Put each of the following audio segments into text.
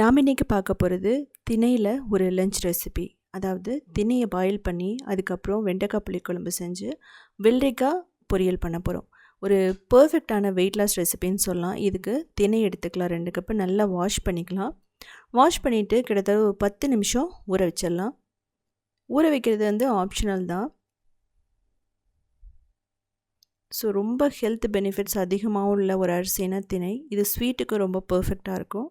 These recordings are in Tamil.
நாம் இன்றைக்கி பார்க்க போகிறது திணையில் ஒரு லஞ்ச் ரெசிபி அதாவது திணையை பாயில் பண்ணி அதுக்கப்புறம் வெண்டைக்காய் புளிக்குழம்பு செஞ்சு வெள்ளரிக்காய் பொரியல் பண்ண போகிறோம் ஒரு பர்ஃபெக்டான வெயிட் லாஸ் ரெசிபின்னு சொல்லலாம். இதுக்கு திணை எடுத்துக்கலாம். ரெண்டு கப்பு நல்லா வாஷ் பண்ணிக்கலாம். வாஷ் பண்ணிவிட்டு கிட்டத்தட்ட ஒரு பத்து நிமிஷம் ஊற வச்சிடலாம். ஊற வைக்கிறது வந்து ஆப்ஷனல் தான். ஸோ ரொம்ப ஹெல்த் பெனிஃபிட்ஸ் அதிகமாகவும் உள்ள ஒரு அரிசினா திணை. இது ஸ்வீட்டுக்கு ரொம்ப பர்ஃபெக்டாக இருக்கும்.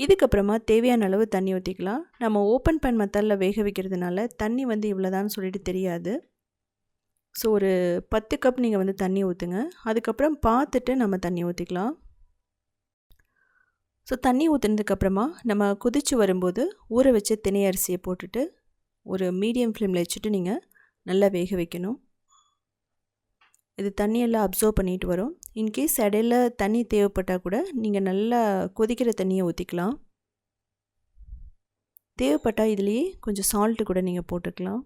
இதுக்கப்புறமா தேவையான அளவு தண்ணி ஊற்றிக்கலாம் நம்ம ஓப்பன் பேன் மெத்தடில் வேக வைக்கிறதுனால தண்ணி வந்து இவ்வளோதான்னு சொல்லிட்டு தெரியாது. ஸோ ஒரு பத்து கப் நீங்கள் வந்து தண்ணி ஊற்றுங்க அதுக்கப்புறம் பார்த்துட்டு நம்ம தண்ணி ஊற்றிக்கலாம் ஸோ தண்ணி ஊற்றுனதுக்கப்புறமா நம்ம கொதித்து வரும்போது ஊற வச்ச தினை அரிசியை போட்டுட்டு ஒரு மீடியம் ஃப்ளேமில் வச்சுட்டு நீங்கள் நல்லா வேக வைக்கணும். இது தண்ணியெல்லாம் அப்சர்வ் பண்ணிட்டு வரும். இன்கேஸ் இடையில தண்ணி தேவைப்பட்டால் கூட நீங்கள் நல்லா கொதிக்கிற தண்ணியை ஊற்றிக்கலாம் தேவைப்பட்டால் இதுலேயே கொஞ்சம் சால்ட்டு கூட நீங்கள் போட்டுக்கலாம்.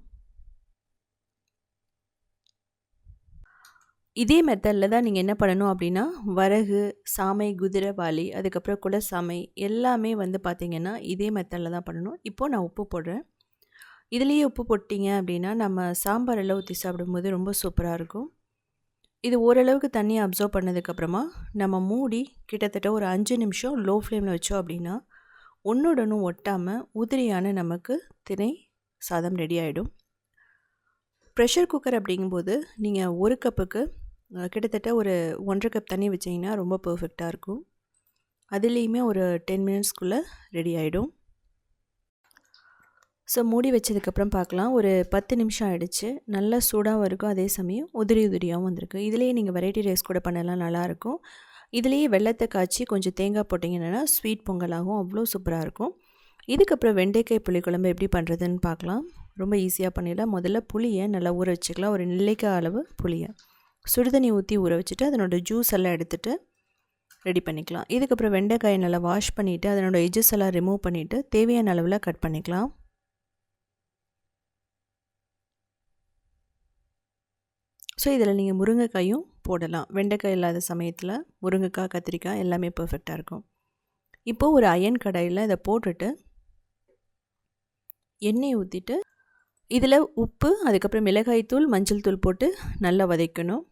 இதே மெத்தடில் தான் நீங்கள் என்ன பண்ணணும் அப்படின்னா வரகு சாமை குதிரை வாலி அதுக்கப்புறம் குலசாமை எல்லாமே வந்து பார்த்திங்கன்னா இதே மெத்தடில் தான் பண்ணணும். இப்போது நான் உப்பு போடுறேன். இதுலேயே உப்பு போட்டிங்க அப்படின்னா நம்ம சாம்பாரெல்லாம் ஊற்றி சாப்பிடும்போது ரொம்ப சூப்பராக இருக்கும். இது ஓரளவுக்கு தண்ணியை அப்சர்வ் பண்ணதுக்கப்புறமா நம்ம மூடி கிட்டத்தட்ட ஒரு அஞ்சு நிமிஷம் லோ ஃப்ளேமில் வச்சோம் அப்படின்னா ஒன்றோட ஒட்டாமல் உதிரியான நமக்கு திணை சாதம் ரெடி ஆகிடும் ப்ரெஷர் குக்கர் அப்படிங்கும்போது நீங்கள் ஒரு கப்புக்கு கிட்டத்தட்ட ஒரு ஒன்றரை கப் தண்ணி வச்சிங்கன்னா ரொம்ப பர்ஃபெக்டாக இருக்கும். அதுலேயுமே ஒரு டென் மினிட்ஸ்க்குள்ளே ரெடி ஆகிடும் ஸோ மூடி வச்சதுக்கப்புறம் பார்க்கலாம். ஒரு பத்து நிமிஷம் ஆகிடுச்சு நல்லா சூடாகவும் இருக்கும். அதே சமயம் உதிரி உதிரியாகவும் வந்திருக்கு. இதுலேயே நீங்கள் வெரைட்டி ரைஸ் கூட பண்ணலாம். நல்லாயிருக்கும் இதுலேயே வெள்ளத்தை காய்ச்சி கொஞ்சம் தேங்காய் போட்டிங்கன்னா ஸ்வீட் பொங்கலாகவும் அவ்வளோ சூப்பராக இருக்கும். இதுக்கப்புறம் வெண்டைக்காய் புளிக்குழம்பு எப்படி பண்ணுறதுன்னு பார்க்கலாம். ரொம்ப ஈஸியாக பண்ணிடலாம். முதல்ல புளியை நல்லா ஊற வச்சுக்கலாம். ஒரு நெல்லிக்காய் அளவு புளியை. சுடுதண்ணி ஊற்றி ஊற வச்சுட்டு அதனோட ஜூஸ் எல்லாம் எடுத்துகிட்டு ரெடி பண்ணிக்கலாம். இதுக்கப்புறம் வெண்டைக்காயை நல்லா வாஷ் பண்ணிவிட்டு அதனோட எஜஸ் எல்லாம் ரிமூவ் பண்ணிவிட்டு தேவையான அளவில் கட் பண்ணிக்கலாம். ஸோ இதில் நீங்கள் முருங்கைக்காயும் போடலாம். வெண்டைக்காய் இல்லாத சமயத்தில் முருங்கைக்காய் கத்திரிக்காய் எல்லாமே பர்ஃபெக்டாக இருக்கும். இப்போது ஒரு அயன் கடாயில் இதை போட்டுட்டு எண்ணெய் ஊற்றிட்டு இதில் உப்பு அதுக்கப்புறம் மிளகாய்த்தூள் மஞ்சள் தூள் போட்டு நல்லா வதக்கணும்.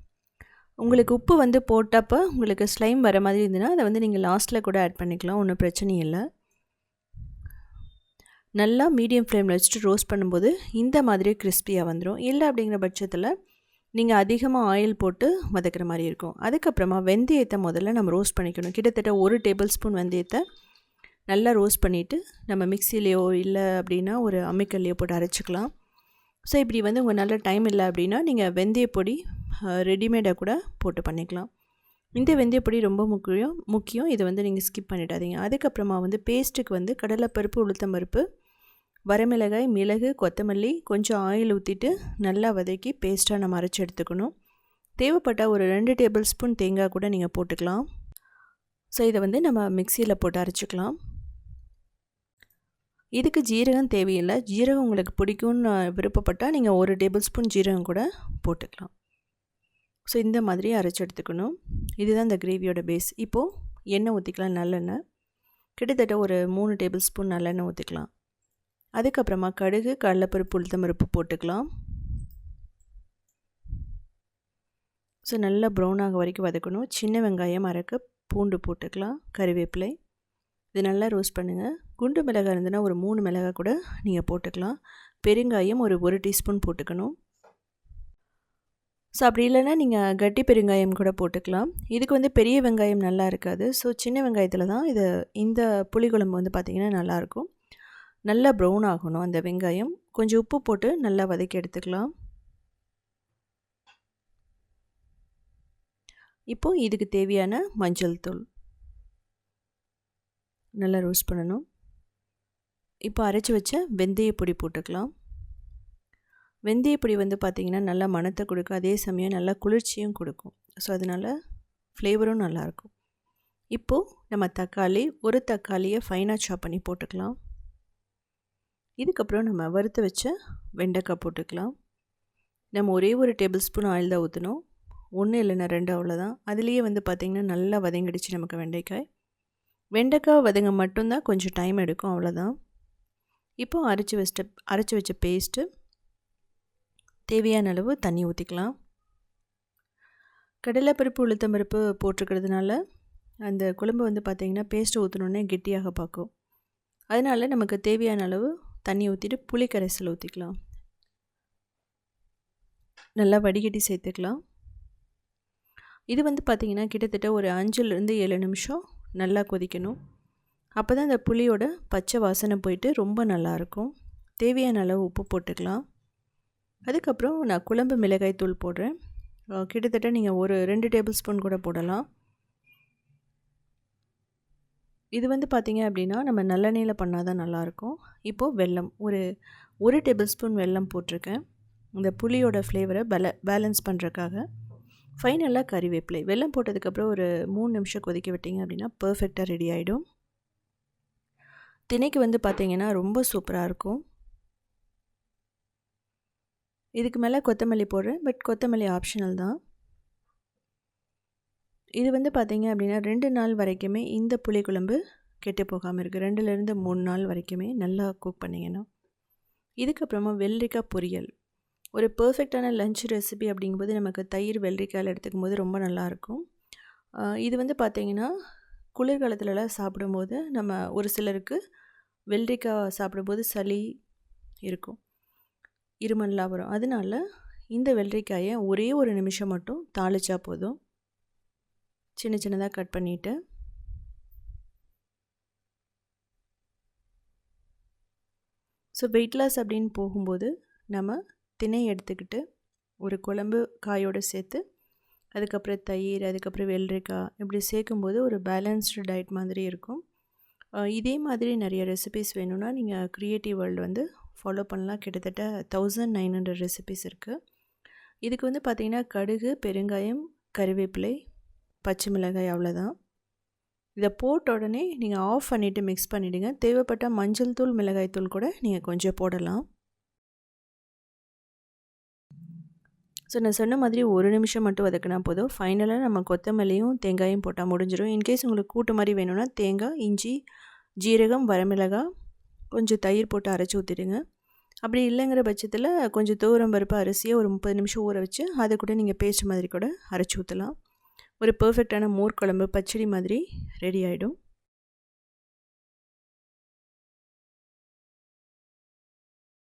உங்களுக்கு உப்பு வந்து போட்டப்போ உங்களுக்கு ஸ்லைம் வர மாதிரி இருந்ததுன்னா அதை வந்து நீங்கள் லாஸ்ட்டில் கூட ஆட் பண்ணிக்கலாம். ஒன்றும் பிரச்சனையும் இல்லை. நல்லா மீடியம் ஃப்ளேமில் வச்சுட்டு ரோஸ்ட் பண்ணும்போது இந்த மாதிரி கிறிஸ்பியாக வந்துடும் இல்லை அப்படிங்கிற பட்சத்தில் நீங்கள் அதிகமாக ஆயில் போட்டு வதக்கிற மாதிரி இருக்கும். அதுக்கப்புறமா வெந்தயத்தை முதல்ல நம்ம ரோஸ்ட் பண்ணிக்கணும். கிட்டத்தட்ட ஒரு டேபிள் ஸ்பூன் வெந்தயத்தை நல்லா ரோஸ்ட் பண்ணிவிட்டு நம்ம மிக்சிலேயோ இல்லை அப்படின்னா ஒரு அம்மிக்கல்லையோ போட்டு அரைச்சிக்கலாம். ஸோ இப்படி வந்து உங்கள் நல்ல டைம் இல்லை அப்படின்னா நீங்கள் வெந்தயப்பொடி ரெடிமேடாக கூட போட்டு பண்ணிக்கலாம். இந்த வெந்தயப்பொடி ரொம்ப முக்கியம் முக்கியம். இதை வந்து நீங்கள் ஸ்கிப் பண்ணிடாதீங்க. அதுக்கப்புறமா வந்து பேஸ்ட்டுக்கு வந்து கடலைப்பருப்பு உளுத்தம்பருப்பு வரமிளகாய் மிளகு கொத்தமல்லி கொஞ்சம் ஆயில் ஊற்றிட்டு நல்லா வதக்கி பேஸ்ட்டாக நம்ம அரைச்சி எடுத்துக்கணும். தேவைப்பட்டால் ஒரு ரெண்டு டேபிள் ஸ்பூன் தேங்காய் கூட நீங்கள் போட்டுக்கலாம். ஸோ இதை வந்து நம்ம மிக்சியில் போட்டு அரைச்சிக்கலாம். இதுக்கு ஜீரகம் தேவையில்லை. ஜீரகம் உங்களுக்கு பிடிக்கும்னு விருப்பப்பட்டால் நீங்கள் ஒரு டேபிள் ஸ்பூன் ஜீரகம் கூட போட்டுக்கலாம். ஸோ இந்த மாதிரி அரைச்சி எடுத்துக்கணும். இதுதான் இந்த கிரேவியோட பேஸ் இப்போது எண்ணெய் ஊற்றிக்கலாம் நல்லெண்ணெய். கிட்டத்தட்ட ஒரு மூணு டேபிள் ஸ்பூன் நல்லெண்ணெய் ஊற்றிக்கலாம் அதுக்கப்புறமா கடுகு கடலைப்பருப்பு உளுத்தம்பருப்பு போட்டுக்கலாம். ஸோ நல்லா ப்ரௌன் ஆக வரைக்கும் வதக்கணும். சின்ன வெங்காயம் அரைக்க பூண்டு போட்டுக்கலாம். கறிவேப்பிலை இது நல்லா ரோஸ்ட் பண்ணுங்கள் குண்டு மிளகாய் இருந்ததுன்னா ஒரு மூணு மிளகாய் கூட நீங்கள் போட்டுக்கலாம். பெருங்காயம் ஒரு ஒரு டீஸ்பூன் போட்டுக்கணும். ஸோ அப்படி இல்லைன்னா நீங்கள் கட்டி பெருங்காயம் கூட போட்டுக்கலாம். இதுக்கு வந்து பெரிய வெங்காயம் நல்லா இருக்காது. ஸோ சின்ன வெங்காயத்தில் தான் இது இந்த புளிக்குழம்பு வந்து பார்த்திங்கன்னா நல்லாயிருக்கும் நல்லா ப்ரௌன் ஆகணும். அந்த வெங்காயம் கொஞ்சம் உப்பு போட்டு நல்லா வதக்கி எடுத்துக்கலாம். இப்போது இதுக்கு தேவையான மஞ்சள் தூள். நல்லா ரோஸ்ட் பண்ணணும். இப்போ அரைச்சி வச்ச வெந்தயப்பொடி போட்டுக்கலாம். வெந்தயப்பொடி வந்து பார்த்திங்கன்னா நல்லா மணத்தை கொடுக்கும். அதே சமயம் நல்லா குளிர்ச்சியும் கொடுக்கும். ஸோ அதனால் ஃப்ளேவரும் நல்லாயிருக்கும் இப்போது நம்ம தக்காளி ஒரு தக்காளியை ஃபைனாக சாப் பண்ணி போட்டுக்கலாம். இதுக்கப்புறம் நம்ம வறுத்து வச்ச வெண்டைக்காய் போட்டுக்கலாம். நம்ம ஒரே ஒரு டேபிள் ஸ்பூன் ஆயில் தான் ஊற்றணும் ஒன்று இல்லைன்னா ரெண்டு அவ்வளோதான் அதுலேயே வந்து பார்த்திங்கன்னா நல்லா வதங்கிடுச்சு நமக்கு வெண்டைக்காய். வெண்டைக்காய் வதங்க மட்டும்தான் கொஞ்சம் டைம் எடுக்கும் அவ்வளோதான் இப்போ அரைச்சி வச்ச அரைச்சி வச்ச பேஸ்ட்டு தேவையான அளவு தண்ணி ஊற்றிக்கலாம் கடலைப்பருப்பு உளுத்தம்பருப்பு போட்டிருக்கிறதுனால அந்த குழம்பு வந்து பார்த்திங்கன்னா பேஸ்ட்டு ஊற்றினோடனே கெட்டியாக பார்க்கும். அதனால் நமக்கு தேவையான அளவு தண்ணி ஊற்றிட்டு புளி கரைசல் ஊற்றிக்கலாம் நல்லா வடிகட்டி சேர்த்துக்கலாம். இது வந்து பார்த்திங்கன்னா கிட்டத்தட்ட ஒரு அஞ்சுலேருந்து ஏழு நிமிஷம் நல்லா கொதிக்கணும். அப்போ தான் அந்த புளியோட பச்சை வாசனை போயிட்டு ரொம்ப நல்லாயிருக்கும் தேவையான அளவு உப்பு போட்டுக்கலாம். அதுக்கப்புறம் நான் குழம்பு மிளகாய் தூள் போடுறேன் கிட்டத்தட்ட நீங்கள் ஒரு ரெண்டு டேபிள் ஸ்பூன் கூட போடலாம். இது வந்து பார்த்திங்க அப்படின்னா நம்ம நல்லெண்ணெயில் பண்ணால் தான் நல்லாயிருக்கும். இப்போது வெல்லம் ஒரு ஒரு டேபிள் ஸ்பூன் வெல்லம் போட்டிருக்கேன். இந்த புளியோட ஃப்ளேவரை பல பேலன்ஸ் பண்ணுறக்காக ஃபைனலாக கறிவேப்பிலை. வெல்லம் போட்டதுக்கப்புறம் ஒரு மூணு நிமிஷம் கொதிக்க விட்டிங்க அப்படின்னா பர்ஃபெக்டாக ரெடி ஆகிடும் திணைக்கு வந்து பார்த்திங்கன்னா ரொம்ப சூப்பராக இருக்கும். இதுக்கு மேலே கொத்தமல்லி போடுறேன். பட் கொத்தமல்லி ஆப்ஷனல் தான். இது வந்து பார்த்திங்க அப்படின்னா ரெண்டு நாள் வரைக்குமே இந்த புளிக்குழம்பு கெட்டு போகாமல் இருக்குது ரெண்டுலேருந்து மூணு நாள் வரைக்குமே நல்லா குக் பண்ணிங்கன்னா இதுக்கப்புறமா வெள்ளரிக்காய் பொரியல். ஒரு பர்ஃபெக்டான லஞ்ச் ரெசிபி அப்படிங்கும்போது நமக்கு தயிர் வெள்ளரிக்காயில் எடுத்துக்கும் போது ரொம்ப நல்லாயிருக்கும் இது வந்து பார்த்திங்கன்னா குளிர்காலத்துலலாம் சாப்பிடும்போது நம்ம ஒரு சிலருக்கு வெள்ளரிக்காய் சாப்பிடும்போது சளி இருக்கும். இருமல்லாம் வரும். அதனால இந்த வெள்ளரிக்காயை ஒரே ஒரு நிமிஷம் மட்டும் தாளிச்சா போதும். சின்ன சின்னதாக கட் பண்ணிவிட்டு ஸோ வெயிட் லாஸ் அப்படின்னு போகும்போது நம்ம திணை எடுத்துக்கிட்டு ஒரு குழம்பு காயோடு சேர்த்து அதுக்கப்புறம் தயிர் அதுக்கப்புறம் வெள்ளரிக்காய் இப்படி சேர்க்கும்போது ஒரு பேலன்ஸ்டு டயட் மாதிரி இருக்கும். இதே மாதிரி நிறைய ரெசிபிஸ் வேணும்னா நீங்கள் க்ரியேட்டிவ் வேர்ல்டு வந்து ஃபாலோ பண்ணலாம். கிட்டத்தட்ட தௌசண்ட் நைன் ஹண்ட்ரட் ரெசிபிஸ் இருக்குது இதுக்கு வந்து பார்த்திங்கன்னா கடுகு பெருங்காயம் கருவேப்பிலை பச்சை மிளகாய் அவ்வளோதான் இதை போட்ட உடனே நீங்கள் ஆஃப் பண்ணிவிட்டு மிக்ஸ் பண்ணிவிடுங்க தேவைப்பட்டால் மஞ்சள் தூள் மிளகாய் தூள் கூட நீங்கள் கொஞ்சம் போடலாம். ஸோ நான் சொன்ன மாதிரி ஒரு நிமிஷம் மட்டும் வதக்கினா போதும். ஃபைனலாக நம்ம கொத்தமல்லியும் தேங்காயும் போட்டால் முடிஞ்சிடும் இன்கேஸ் உங்களுக்கு கூட்டு மாதிரி வேணும்னா தேங்காய் இஞ்சி ஜீரகம் வரமிளகாய் கொஞ்சம் தயிர் போட்டு அரைச்சி ஊற்றிடுங்க அப்படி இல்லைங்கிற பட்சத்தில் கொஞ்சம் தூரம் பருப்பு அரிசியை ஒரு முப்பது நிமிஷம் ஊற வச்சு அதை கூட நீங்கள் பேஸ்ட் மாதிரி கூட அரைச்சி ஊற்றலாம் ஒரு பர்ஃபெக்டான மோர் குழம்பு பச்சடி மாதிரி ரெடி ஆகிடும்